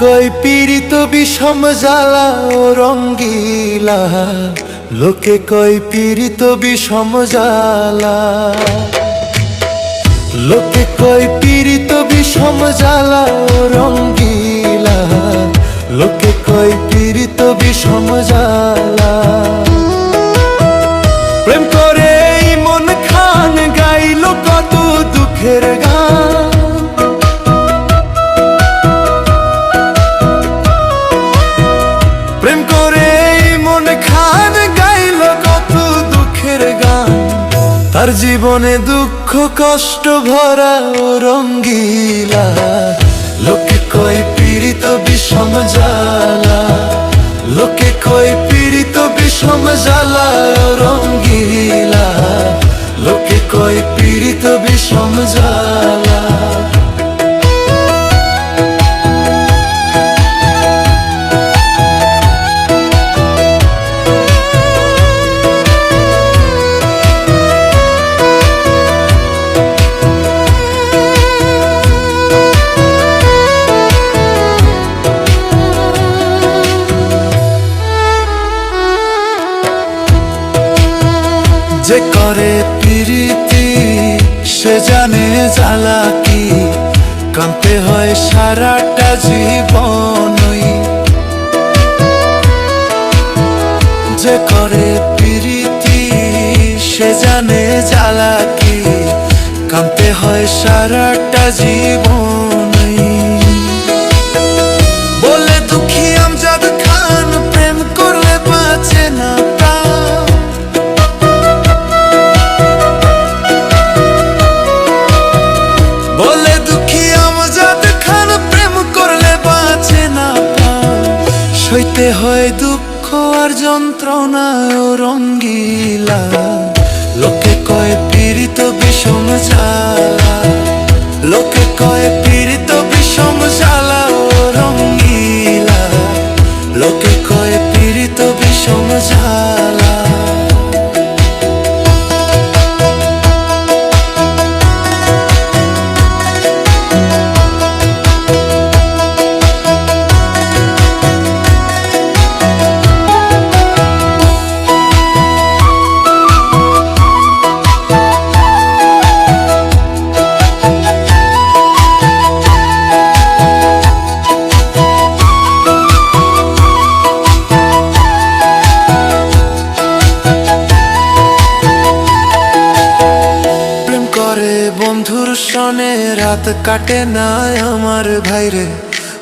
কয় পীড়িত বিষম জ্বালা ও রঙ্গিলা। লোকে কয় পীড়িত বিষম জ্বালা? লোকে কয় পীড়িত বিষম জ্বালা ও তার জীবনে দুঃখ, কষ্ট ভরা রঙ্গিলা। লোকে কয় পীড়িত বিষম জ্বালা। লোকে কয় পীড়িত বিষম জ্বালা ও রঙ্গিলা। লোকে কয় পীড়িত বিষম জ্বালা। করে প্রীতি, সে জানে জ্বালা কি। কাঁদতে হয় সারাটা জীবনই যে করে প্রীতি, সে জানে জ্বালা কি। হয় সারাটা জীবনই সইতে হয় দুঃখ আর যন্ত্রণা রঙ্গিলা। লোকে কয় পীড়িত বিষম জ্বালা সনে রাত কাটে না আমার ভাইরে।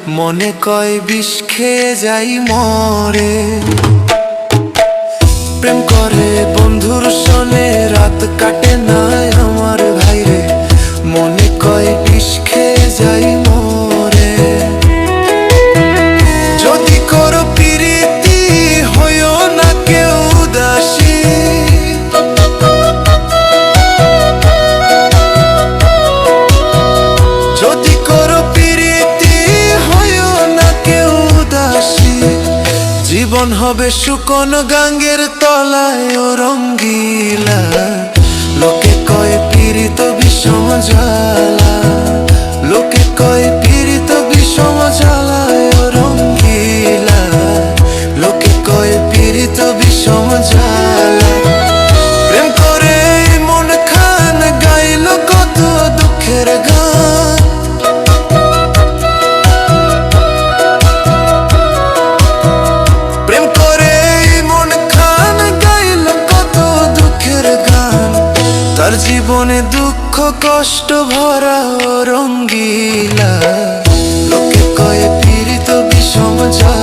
মনে কয় বিষ খেয়ে যাই মরে। প্রেম করে বন্ধুর সনে রাত কাটে না আমার মন হবে শুকন গাঙ্গের তলায় ও রঙ্গিলা। লোকে কয় পীড়িত বিষম জ্বালা। লোকে কয় তার জীবনে দুঃখ কষ্ট ভরা রঙ্গিলা। লোকে কয়ে পীড়িত বিষম যা